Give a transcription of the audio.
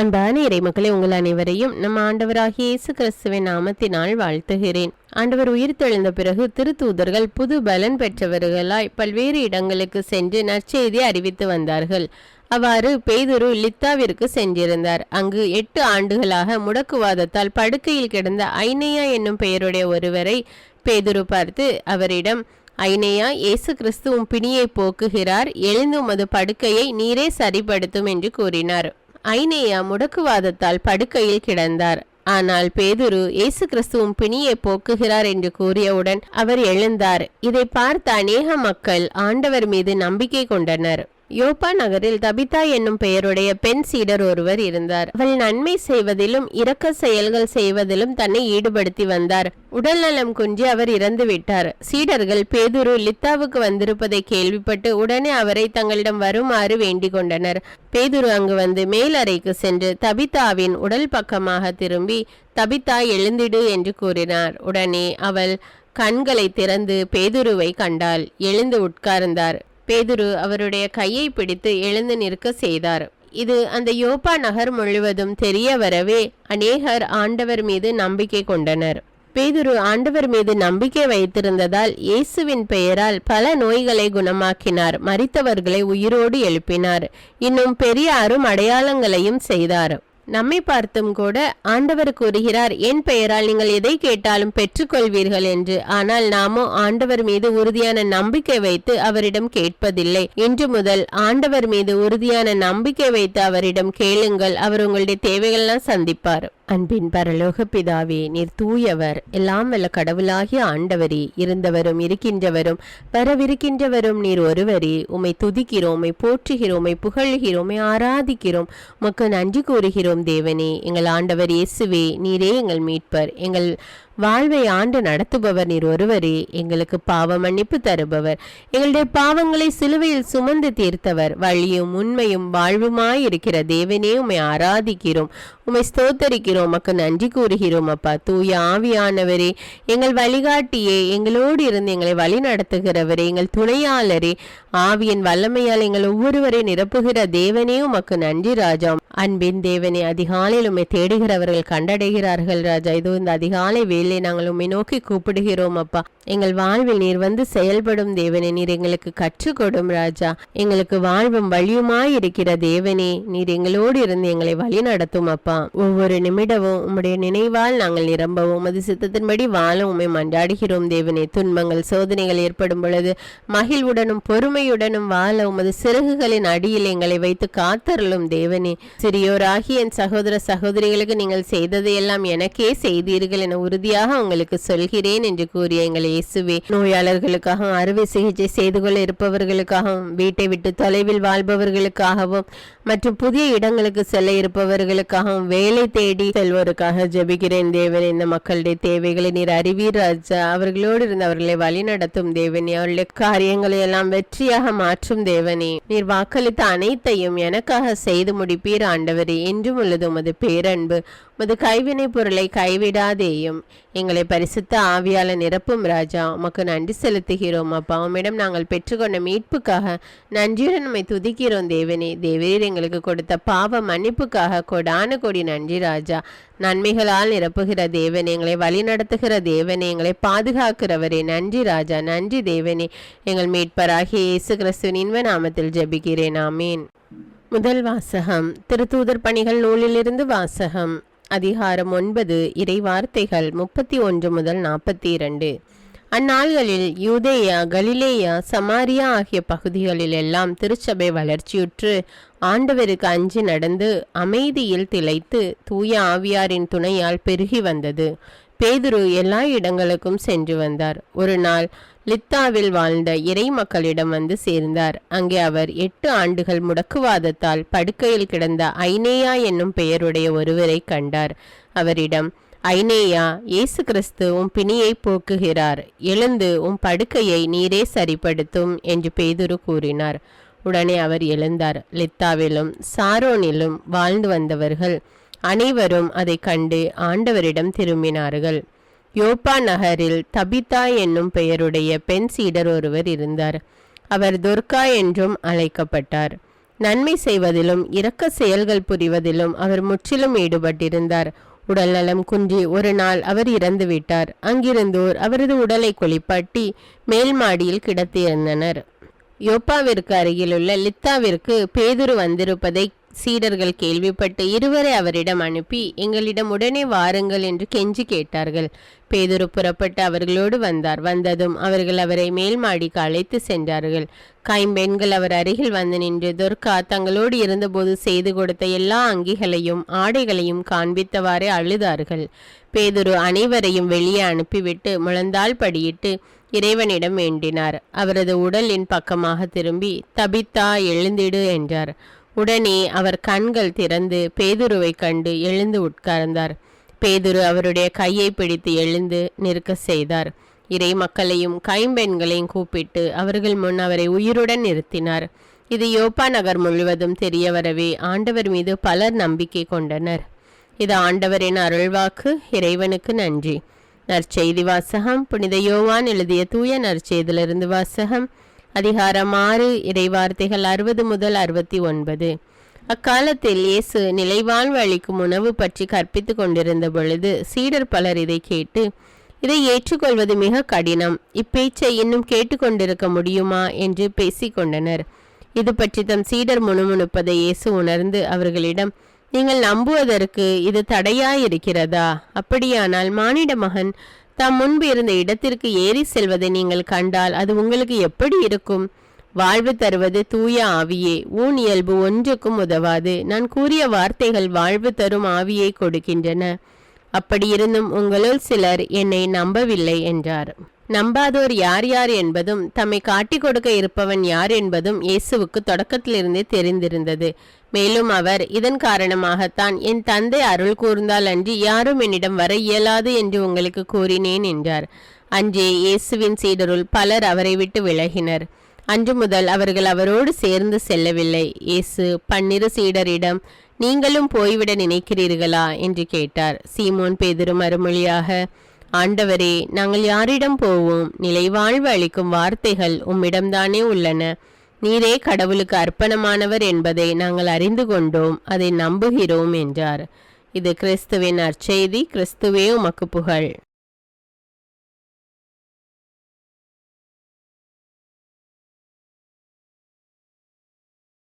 அன்பான இறைமக்களே உங்கள் அனைவரையும் நம் ஆண்டவராகிய இயேசு கிறிஸ்துவின் நாமத்தினால் வாழ்த்துகிறேன். ஆண்டவர் உயிர்த்தெழுந்த பிறகு திருத்தூதர்கள் புது பலன் பெற்றவர்களாய் பல்வேறு இடங்களுக்கு சென்று நற்செய்தி அறிவித்து வந்தார்கள். அவ்வாறு பேதுரு லித்தாவிற்கு சென்றிருந்தார். அங்கு எட்டு ஆண்டுகளாக முடக்குவாதத்தால் படுக்கையில் கிடந்த ஐனையா என்னும் பெயருடைய ஒருவரை பேதுரு பார்த்து அவரிடம் ஐனையா இயேசு கிறிஸ்துவும் பிணியை போக்குகிறார் எழுந்து உமது படுக்கையை நீரே சரிப்படுத்தும் என்று கூறினார். ஐனேயா முடக்குவாதத்தால் படுக்கையில் கிடந்தார். ஆனால் பேதுரு இயேசு கிறிஸ்துவும் பிணியை போக்குகிறார் என்று கூறியவுடன் அவர் எழுந்தார். இதை பார்த்த அநேக மக்கள் ஆண்டவர் மீது நம்பிக்கை கொண்டனர். யோப்பா நகரில் தபிதா என்னும் பெயருடைய பெண் சீடர் ஒருவர் இருந்தார். அவள் நன்மை செய்வதிலும் இரக்க செயல்கள் செய்வதிலும் தன்னை ஈடுபடுத்தி வந்தார். உடல் நலம் குன்றி அவர் இறந்து விட்டார். சீடர்கள் பேதுரு லித்தாவுக்கு வந்திருப்பதை கேள்விப்பட்டு உடனே அவரை தங்களிடம் வருமாறு வேண்டிக் கொண்டனர். பேதுரு அங்கு வந்து மேலறைக்கு சென்று தபிதாவின் உடல் பக்கமாக திரும்பி தபிதா எழுந்திடு என்று கூறினார். உடனே அவள் கண்களை திறந்து பேதுருவை கண்டாள். எழுந்து உட்கார்ந்தார். பேதுரு அவருடைய கையை பிடித்து எழுந்து நிற்க செய்தார். இது அந்த யோப்பா நகர் முழுவதும் தெரிய வரவே அநேகர் ஆண்டவர் மீது நம்பிக்கை கொண்டனர். பேதுரு ஆண்டவர் மீது நம்பிக்கை வைத்திருந்ததால் இயேசுவின் பெயரால் பல நோய்களை குணமாக்கினார் மறித்தவர்களை உயிரோடு எழுப்பினார். இன்னும் பெரியாரும் அடையாளங்களையும் செய்தார். நம்மை பார்த்தும் கூட ஆண்டவர் கூறுகிறார் என் பெயரால் நீங்கள் எதை கேட்டாலும் பெற்றுக்கொள்வீர்கள் என்று. ஆனால் நாமோ ஆண்டவர் மீது உறுதியான நம்பிக்கை வைத்து அவரிடம் கேட்பதில்லை. இன்று முதல் ஆண்டவர் மீது உறுதியான நம்பிக்கை வைத்து அவரிடம் கேளுங்கள். அவர் உங்களுடைய தேவைகள்லாம் சந்திப்பார். அன்பின் பரலோக பிதாவே நீர் தூயவர் எல்லாம் வல்ல கடவுளாகிய ஆண்டவரே இருந்தவரும் இருக்கின்றவரும் வரவிருக்கின்றவரும் நீர் ஒருவரே. உமை துதிக்கிறோம் உம்மை போற்றுகிறோம் புகழ்கிறோம் ஆராதிக்கிறோம். உமக்கு நன்றி கூறுகிறோம் தேவனே. எங்கள் ஆண்டவர் இயேசுவே நீரே எங்கள் மீட்பர். எங்கள் வாழ்வை ஆண்டு நடத்துபவர் நீர் ஒருவரே. எங்களுக்கு பாவ மன்னிப்பு தருபவர். எங்களுடைய பாவங்களை சிலுவையில் சுமந்து தீர்த்தவர். வழியும் உண்மையும் வாழ்வுமாய் இருக்கிற தேவனே உம்மை ஆராதிக்கிறோம். உம்மை ஸ்தோத்தரிக்கிறோம். உமக்கு நன்றி கூறுகிறோம் அப்பா. தூய ஆவியானவரே எங்கள் வழிகாட்டியே எங்களோடு இருந்து எங்களை வழி நடத்துகிறவரே எங்கள் துணையாளரே. ஆவியின் வல்லமையால் எங்கள் ஒவ்வொருவரை நிரப்புகிற தேவனே உமக்கு நன்றி ராஜா. அன்பின் தேவனே அதிகாலையில் உண்மை தேடுகிறவர்கள் கண்டடைகிறார்கள் ராஜா. இதோ இந்த அதிகாலை வேலை நாங்கள் உம்மை நோக்கி கூப்பிடுகிறோம் அப்பா. எங்கள் வாழ்வில் நீர் வந்து செயல்படும் தேவனே நீர் எங்களுக்கு கற்றுக் கொடும் ராஜா. எங்களுக்கு வாழ்வும் வழியுமாய் இருக்கிற தேவனே நீர் எங்களோடு இருந்து எங்களை வழி நடத்தும் அப்பா. ஒவ்வொரு நிமிடமும் உம்முடைய நினைவால் நாங்கள் நிரம்பவும் உமது சித்தத்தின்படி வாழ உண்மை மன்றாடுகிறோம் தேவனே. துன்பங்கள் சோதனைகள் ஏற்படும் பொழுது மகிழ்வுடனும் பொறுமையுடனும் வாழ உமது சிறகுகளின் அடியில் எங்களை வைத்து காத்தருளும் தேவனே. சிறியோராகி என் சகோதர சகோதரிகளுக்கு நீங்கள் செய்ததையெல்லாம் எனக்கே செய்தீர்கள் என உறுதியாக உங்களுக்கு சொல்கிறேன் என்று கூறிய எங்கள் இயேசுவே நோயாளர்களுக்காகவும் அறுவை சிகிச்சை செய்து கொள்ள இருப்பவர்களுக்காகவும் வீட்டை விட்டு தொலைவில் வாழ்பவர்களுக்காகவும் மற்றும் புதிய இடங்களுக்கு செல்ல இருப்பவர்களுக்காகவும் வேலை தேடி செல்வோருக்காக ஜெபிக்கிறேன். தேவன் இந்த மக்களுடைய தேவைகளை நீர் அறிவீர் ராஜா. அவர்களோடு இருந்து அவர்களை வழி நடத்தும் தேவனே. அவருடைய காரியங்களை எல்லாம் வெற்றியாக மாற்றும் தேவனே. நீர் வாக்களித்த அனைத்தையும் எனக்காக செய்து முடிப்பீர் ஆண்டவரே. என்றும் உள்ளது உமது பேரன்பு. உமது கைவினை பொருளை கைவிடாதேயும். எங்களை பரிசுத்த ஆவியால நிரப்பும் ராஜா உமக்கு நன்றி செலுத்துகிறோம் அப்பா. உம்மிடம் நாங்கள் பெற்றுக்கொண்ட மீட்புக்காக நன்றியுடன் நம்மை துதிக்கிறோம் தேவனே. தேவரீர் எங்களுக்கு கொடுத்த பாவ மன்னிப்புக்காக கொடான கொடி நன்றி ராஜா. நன்மைகளால் நிரப்புகிற தேவன் எங்களை வழிநடத்துகிற தேவனே எங்களை பாதுகாக்கிறவரே. நன்றி ராஜா நன்றி தேவனே. எங்கள் மீட்பராகிய இயேசு கிறிஸ்துவின் இன்ப நாமத்தில் ஜெபிக்கிறேன். ஆமீன். முதல் வாசகம் திருத்தூதர் பணிகள் நூலிலிருந்து வாசகம். அதிகாரம் ஒன்பது இறைவார்த்தைகள் முப்பத்தி ஒன்று முதல் நாற்பத்தி இரண்டு. அந்நாள்களில் யூதேயா கலிலேயா சமாரியா ஆகிய பகுதிகளில் எல்லாம் திருச்சபை வளர்ச்சியுற்று ஆண்டவருக்கு அஞ்சி நடந்து அமைதியில் திளைத்து தூய ஆவியாரின் துணையால் பெருகி வந்தது. பேதுரு எல்லா இடங்களுக்கும் சென்று வந்தார். ஒரு நாள் லித்தாவில் வாழ்ந்த இறை மக்களிடம் வந்து சேர்ந்தார். அங்கே அவர் எட்டு ஆண்டுகள் முடக்குவாதத்தால் படுக்கையில் கிடந்த ஐனேயா என்னும் பெயருடைய ஒருவரை கண்டார். அவரிடம் ஐனேயா இயேசு கிறிஸ்து உன் பிணியை போக்குகிறார். எழுந்து உன் படுக்கையை நீரே சரிப்படுத்தும் என்று பேதுரு கூறினார். உடனே அவர் எழுந்தார். லித்தாவிலும் சாரோனிலும் வாழ்ந்து வந்தவர்கள் அனைவரும் அதை கண்டு ஆண்டவரிடம் திரும்பினார்கள். யோப்பா நகரில் தபிதா என்னும் பெயருடைய பெண் சீடர் ஒருவர் இருந்தார். அவர் துர்கா என்றும் அழைக்கப்பட்டார். நன்மை செய்வதிலும் இரக்க செயல்கள் புரிவதிலும் அவர் முற்றிலும் ஈடுபட்டிருந்தார். உடல்நலம் குன்றி ஒரு நாள் அவர் இறந்து விட்டார். அங்கிருந்தோர் அவரது உடலை குளிப்பாட்டி மேல் மாடியில் கிடத்தியிருந்தனர் யோப்பாவிற்கு அருகிலுள்ள லித்தாவிற்கு பேதுரு வந்திருப்பதை சீடர்கள் கேள்விப்பட்டு இருவரை அவரிடம் அனுப்பி எங்களிடம் உடனே வாருங்கள் என்று கெஞ்சி கேட்டார்கள். பேதுரு புறப்பட்டு அவர்களோடு வந்தார். வந்ததும் அவர்கள் அவரை மேல் மாடிக்கு அழைத்து சென்றார்கள். கைம்பெண்கள் அவர் அருகில் வந்து நின்று துர்கா தங்களோடு இருந்தபோது செய்து கொடுத்த எல்லா அங்கிகளையும் ஆடைகளையும் காண்பித்தவாறே அழுதார்கள் பேதுரு அனைவரையும் வெளியே அனுப்பிவிட்டு முழந்தாள் படியிட்டு இறைவனிடம் வேண்டினார். அவரது உடலின் பக்கமாக திரும்பி தபித்தா எழுந்திடு என்றார். உடனே அவர் கண்கள் திறந்து பேதுருவை கண்டு எழுந்து உட்கார்ந்தார். பேதுரு அவருடைய கையை பிடித்து எழுந்து நிற்க செய்தார். இறை மக்களையும் கைம்பெண்களையும் கூப்பிட்டு அவர்கள் முன் அவரை உயிருடன் நிறுத்தினார். இது யோப்பா நகர் முழுவதும் தெரிய வரவே ஆண்டவர் மீது பலர் நம்பிக்கை கொண்டனர். இது ஆண்டவரின் அருள்வாக்கு இறைவனுக்கு நன்றி. நற்செய்தி வாசகம் புனித யோவான் எழுதிய தூய நற்செய்திலிருந்து வாசகம். அதிகாரம் ஆறு இறைவார்த்தைகள் அறுபது முதல் அறுபத்தி ஒன்பது. அக்காலத்தில் இயேசு நிலைவாழ்வு அளிக்கும் உணவு பற்றி கற்பித்து கொண்டிருந்த பொழுது சீடர் பலர் இதை கேட்டு இதை ஏற்றுக்கொள்வது மிக கடினம். இப்பேச்சை இன்னும் கேட்டுக்கொண்டிருக்க முடியுமா? என்று பேசிக்கொண்டனர் இது பற்றி தம் சீடர் முணுமுணுப்பதை இயேசு உணர்ந்து அவர்களிடம் நீங்கள் நம்புவதற்கு இது தடையாயிருக்கிறதா? அப்படியானால் மானிட மகன் தாம் முன்பு இருந்த இடத்திற்கு ஏறி செல்வதை நீங்கள் கண்டால் அது உங்களுக்கு எப்படி இருக்கும்? வாழ்வு தருவது தூய ஆவியே ஊன் இயல்பு ஒன்றுக்கும் உதவாது. நான் கூறிய வார்த்தைகள் வாழ்வு தரும் ஆவியை கொடுக்கின்றன. அப்படியிருந்தும் உங்களுள் சிலர் என்னை நம்பவில்லை என்றார். நம்பாதோர் யார் யார் என்பதும் தம்மை காட்டிக் கொடுக்க இருப்பவன் யார் என்பதும் இயேசுவுக்கு தொடக்கத்திலிருந்தே தெரிந்திருந்தது. மேலும் அவர் இதன் காரணமாகத்தான் என் தந்தை அருள் கூர்ந்தால் அன்றி யாரும் என்னிடம் வர இயலாது என்று உங்களுக்கு கூறினேன் என்றார். அன்றே இயேசுவின் சீடருள் பலர் அவரை விட்டு விலகினர். அன்று முதல் அவர்கள் அவரோடு சேர்ந்து செல்லவில்லை. இயேசு பன்னிரு சீடரிடம் நீங்களும் போய்விட நினைக்கிறீர்களா என்று கேட்டார். சீமோன் பேதுரு மறுமொழியாக ஆண்டவரே நாங்கள் யாரிடம் போவோம்? நிலைவாழ்வு அளிக்கும் வார்த்தைகள் உம்மிடம்தானே உள்ளன. நீரே கடவுளுக்கு அர்ப்பணமானவர் என்பதை நாங்கள் அறிந்து கொண்டோம் அதை நம்புகிறோம் என்றார். இது கிறிஸ்துவின் அற்செய்தி கிறிஸ்துவே உமக்கு புகழ்.